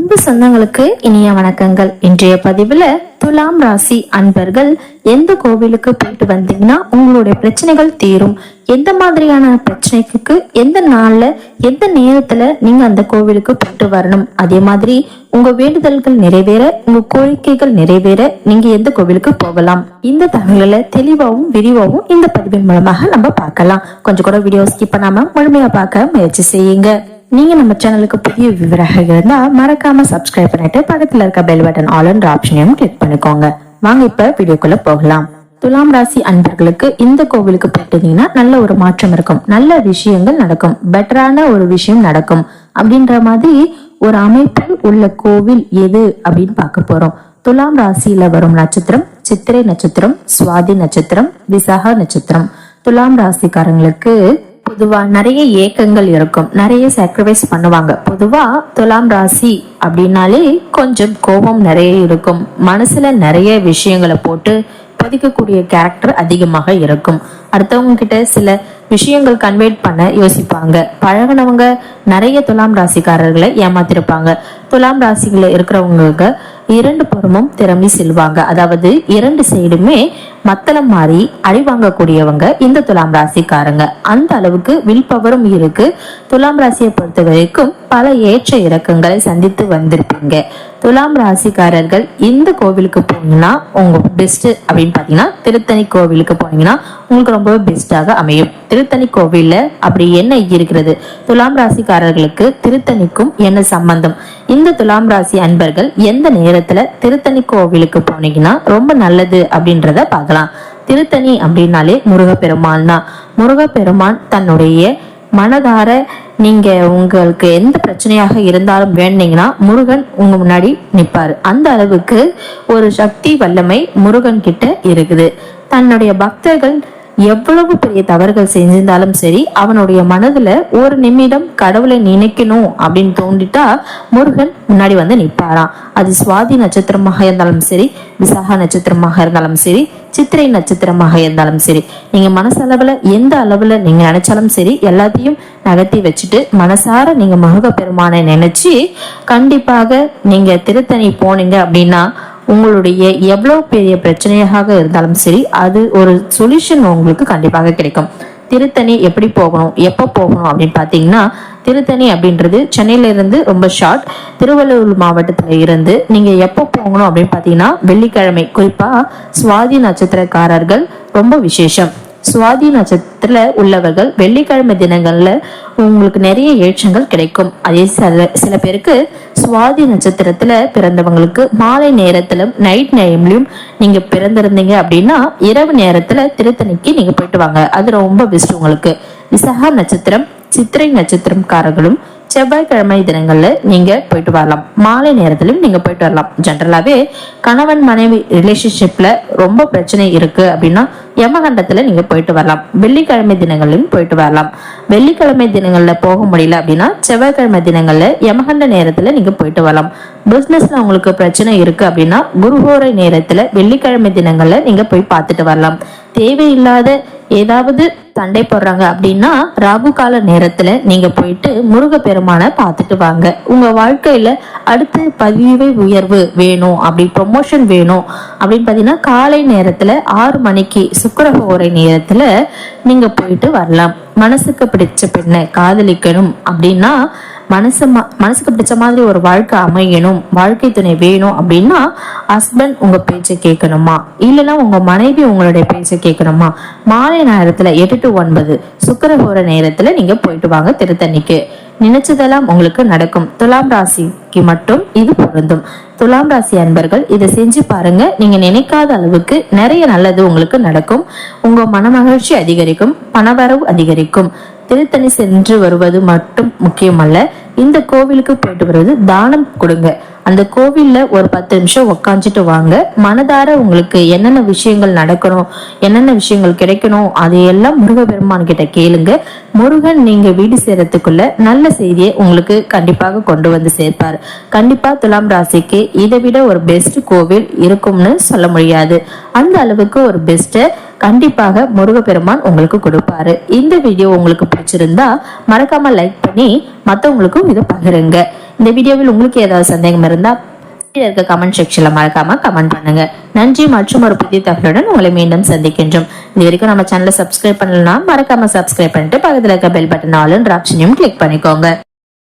அன்பு சொந்தங்களுக்கு இனிய வணக்கங்கள். இன்றைய பதிவுல துலாம் ராசி அன்பர்கள் எந்த கோவிலுக்கு போயிட்டு வந்தீங்கன்னா உங்களுடைய பிரச்சனைகள் தீரும். எந்த மாதிரியான பிரச்சனைக்கு எந்த நாள்ல எந்த நேரத்துல நீங்க அந்த கோவிலுக்கு போயிட்டு வரணும்? அதே மாதிரி உங்க வேண்டுதல்கள் நிறைவேற உங்க கோரிக்கைகள் நிறைவேற நீங்க எந்த கோவிலுக்கு போகலாம்? இந்த தகவல்களை தெளிவாகவும் விரிவாகவும் இந்த பதிவின் மூலமாக நம்ம பார்க்கலாம். கொஞ்சம் கூட வீடியோ ஸ்கிப் பண்ணாம முழுமையா பார்க்க முயற்சி செய்யுங்க. நீங்க நம்ம சேனலுக்கு புதிய விவரங்கள் இருந்தா மறக்காம சப்ஸ்கிரைப் பண்ணிட்டு பக்கத்துல இருக்க பெல் பட்டன் ஆல் ஆப்ஷனையும் கிளிக் பண்ணிக்கோங்க. வாங்க இப்ப வீடியோக்குள்ள போகலாம். துலாம் ராசி அன்பர்களுக்கு இந்த கோவிலுக்கு போயிட்டீங்கன்னா நல்ல ஒரு மாற்றம் இருக்கும். நல்ல விஷயங்கள் நடக்கும். பெட்டரான ஒரு விஷயம் நடக்கும். அப்படின்ற மாதிரி ஒரு அமைப்பில் உள்ள கோவில் எது அப்படின்னு பார்க்க போறோம். துலாம் ராசியில வரும் நட்சத்திரம் சித்திரை நட்சத்திரம் சுவாதி நட்சத்திரம் விசாக நட்சத்திரம். துலாம் ராசிக்காரங்களுக்கு பொதுவா நிறைய ஏக்கங்கள் இருக்கும். நிறைய சாக்ரிஃபைஸ் பண்ணுவாங்க. பொதுவா துலாம் ராசி அப்படின்னாலே கொஞ்சம் கோபம் நிறைய இருக்கும். மனசுல நிறைய விஷயங்களை போட்டு பதிக்கக்கூடிய கேரக்டர் அதிகமாக இருக்கும். அடுத்தவங்க கிட்ட சில விஷயங்கள் கன்வேட் பண்ண யோசிப்பாங்க. பழகினவங்க நிறைய துலாம் ராசிக்காரர்களை ஏமாத்திருப்பாங்க. துலாம் ராசிகள இருக்கிறவங்களுக்கு இரண்டு புறமும் திறமை செல்வாங்க. அதாவது இரண்டு சைடுமே மத்தளம் மாறி அடி வாங்கக்கூடியவங்க இந்த துலாம் ராசிக்காரங்க. அந்த அளவுக்கு வில் பவரும் இருக்கு. துலாம் ராசியை பொறுத்த வரைக்கும் பல ஏற்ற இறக்கங்களை சந்தித்து வந்திருப்பீங்க. துலாம் ராசிக்காரர்கள் இந்த கோவிலுக்கு போனீங்கன்னா உங்க பெஸ்ட் அப்படின்னு பாத்தீங்கன்னா திருத்தணி கோவிலுக்கு போனீங்கன்னா உங்களுக்கு ரொம்ப பெஸ்டாக அமையும். திருத்தணி கோவில்ல அப்படி என்ன இருக்கிறது? துலாம் ராசிக்காரர்களுக்கு திருத்தணிக்கும் என்ன சம்பந்தம்? இந்த துலாம் ராசி அன்பர்கள் எந்த நேரத்துல திருத்தணி கோவிலுக்கு போனீங்கன்னா ரொம்ப நல்லது அப்படின்றத பார்க்கலாம். திருத்தணி அப்படின்னாலே முருகப்பெருமான் தான். முருகப்பெருமான் தன்னுடைய மனதார நீங்க உங்களுக்கு எந்த பிரச்சனையாக இருந்தாலும் வேண்டீங்கன்னா முருகன் உங்க முன்னாடி நிப்பாரு. அந்த அளவுக்கு ஒரு சக்தி வல்லமை முருகன் கிட்ட இருக்குது. தன்னுடைய பக்தர்கள் எவ்வளவு பெரிய தவறுகள் செஞ்சிருந்தாலும் சரி அவனுடைய மனதுல ஒரு நிமிடம் கடவுளை நினைக்கணும் அப்படின்னு தோண்டிட்டா முருகன் முன்னாடி வந்து நிற்பாராம் அது சுவாதி நட்சத்திரமாக இருந்தாலும் சரி விசாக நட்சத்திரமாக இருந்தாலும் சரி சித்திரை நட்சத்திரமாக இருந்தாலும் சரி நீங்க மனசளவுல எந்த அளவுல நீங்க நினைச்சாலும் சரி எல்லாத்தையும் நகர்த்தி வச்சுட்டு மனசார நீங்க முருக பெருமானை நினைச்சு கண்டிப்பாக நீங்க திருத்தணி போனீங்க அப்படின்னா உங்களுடைய எவ்வளவு பெரிய பிரச்சனையாக இருந்தாலும் சரி அது ஒரு சொல்யூஷன் உங்களுக்கு கண்டிப்பாக கிடைக்கும். திருத்தணி எப்படி போகணும் எப்போ போகணும் அப்படின்னு பார்த்தீங்கன்னா திருத்தணி அப்படின்றது சென்னையில இருந்து ரொம்ப ஷார்ட் திருவள்ளூர் மாவட்டத்துல இருந்து நீங்க எப்போ போகணும் அப்படின்னு பார்த்தீங்கன்னா வெள்ளிக்கிழமை. குறிப்பா சுவாதி நட்சத்திரக்காரர்கள் ரொம்ப விசேஷம். சுவாதி நட்சத்திரத்துல உள்ளவர்கள் வெள்ளிக்கிழமை தினங்கள்ல உங்களுக்கு நிறைய ஏற்றங்கள் கிடைக்கும். அதே சில சில பேருக்கு சுவாதி நட்சத்திரத்துல பிறந்தவங்களுக்கு மாலை நேரத்திலும் நைட் டைம்லயும் நீங்க பிறந்திருந்தீங்க அப்படின்னா இரவு நேரத்துல திருத்தணிக்கு நீங்க போயிட்டு வாங்க. அது ரொம்ப பெஸ்ட் உங்களுக்கு. விசகா நட்சத்திரம் சித்திரை நட்சத்திரம்காரர்களும் செவ்வாய்க்கிழமை தினங்கள்ல நீங்க போயிட்டு வரலாம். மாலை நேரத்திலும் நீங்க போயிட்டு வரலாம். ஜென்ரலாவே கணவன் மனைவி ரிலேஷன்ஷிப்ல ரொம்ப பிரச்சனை இருக்கு அப்படின்னா யமகண்டத்துல நீங்க போயிட்டு வரலாம். வெள்ளிக்கிழமை தினங்களிலும் போயிட்டு வரலாம். வெள்ளிக்கிழமை தினங்கள்ல போக முடியல அப்படின்னா செவ்வாய்க்கிழமை தினங்கள்ல யமகண்ட நேரத்துல நீங்க போயிட்டு வரலாம். பிசினஸ்ல உங்களுக்கு பிரச்சனை இருக்கு அப்படின்னா குருஹோரை நேரத்துல வெள்ளிக்கிழமை தினங்கள்ல நீங்க போய் பார்த்துட்டு வரலாம். தேவையில்லாத ஏதாவது சண்டை போடுறாங்க அப்படின்னா ராகு கால நேரத்துல நீங்க போயிட்டு முருக பெருமானை பார்த்துட்டு வாங்க. உங்க வாழ்க்கையில அடுத்து பதிவு உயர்வு வேணும் அப்படி ப்ரொமோஷன் வேணும் அப்படின்னு பாத்தீங்கன்னா காலை நேரத்துல ஆறு மணிக்கு சுக்கரஹோரை நேரத்துல நீங்க போயிட்டு வரலாம். மனசுக்கு பிடிச்ச பெண்ணை காதலிக்கணும் அப்படின்னா மனசு மனசுக்கு பிடிச்ச மாதிரி ஒரு வாழ்க்கை அமையணும் வாழ்க்கை துணை வேணும் அப்படின்னா ஹஸ்பண்ட் உங்க பேச்சை கேட்கணுமா? இல்லைன்னா உங்க மனைவி உங்களுடைய பேச்சை கேட்கணுமா? மாலை நேரத்துல எட்டு டு ஒன்பது போற நேரத்துல நீங்க போயிட்டு வாங்க திருத்தணிக்கு. நினைச்சதெல்லாம் உங்களுக்கு நடக்கும். துலாம் ராசிக்கு மட்டும் இது பொருந்தும். துலாம் ராசி அன்பர்கள் இதை செஞ்சு பாருங்க. நீங்க நினைக்காத அளவுக்கு நிறைய நல்லது உங்களுக்கு நடக்கும். உங்க மனமகிழ்ச்சி அதிகரிக்கும் பணவரவு அதிகரிக்கும். திருத்தணி சென்று வருவது மட்டும் முக்கியமல்ல. இந்த கோவிலுக்கு போயிட்டு வர்றது தானம் கொடுங்க. அந்த கோவில்ல ஒரு பத்து நிமிஷம் உக்காந்துட்டு வாங்க. மனதார உங்களுக்கு என்னென்ன விஷயங்கள் நடக்கணும் என்னென்ன விஷயங்கள் கிடைக்கணும் அதையெல்லாம் முருகப்பெருமான் கிட்ட கேளுங்க. முருகன் நீங்க வீடு சேரத்துக்குள்ள நல்ல செய்தியை உங்களுக்கு கண்டிப்பாக கொண்டு வந்து சேர்ப்பார். கண்டிப்பா துலாம் ராசிக்கு இதை விட ஒரு பெஸ்ட் கோவில் இருக்கும்னு சொல்ல முடியாது. அந்த அளவுக்கு ஒரு பெஸ்ட கண்டிப்பாக முருகப்பெருமான் உங்களுக்கு கொடுப்பாரு. இந்த வீடியோ உங்களுக்கு பிடிச்சிருந்தா மறக்காம லைக் பண்ணி மற்றவங்களுக்கும் இதை பகிருங்க. இந்த வீடியோவில் உங்களுக்கு ஏதாவது சந்தேகம் இருந்தா கீழே இருக்க கமெண்ட் செக்ஷன்ல மறக்காம கமெண்ட் பண்ணுங்க. நன்றி மற்றும் ஒரு புதிய தகவலுடன் உங்களை மீண்டும் சந்திக்கின்றோம். இது வரைக்கும் நம்ம சேனலை சப்ஸ்கிரைப் பண்ணலன்னா மறக்காம சப்ஸ்கிரைப் பண்ணிட்டு பக்கத்தில் இருக்க பெல் பட்டன் ஆளுன்ற ஆப்ஷனையும் கிளிக் பண்ணிக்கோங்க.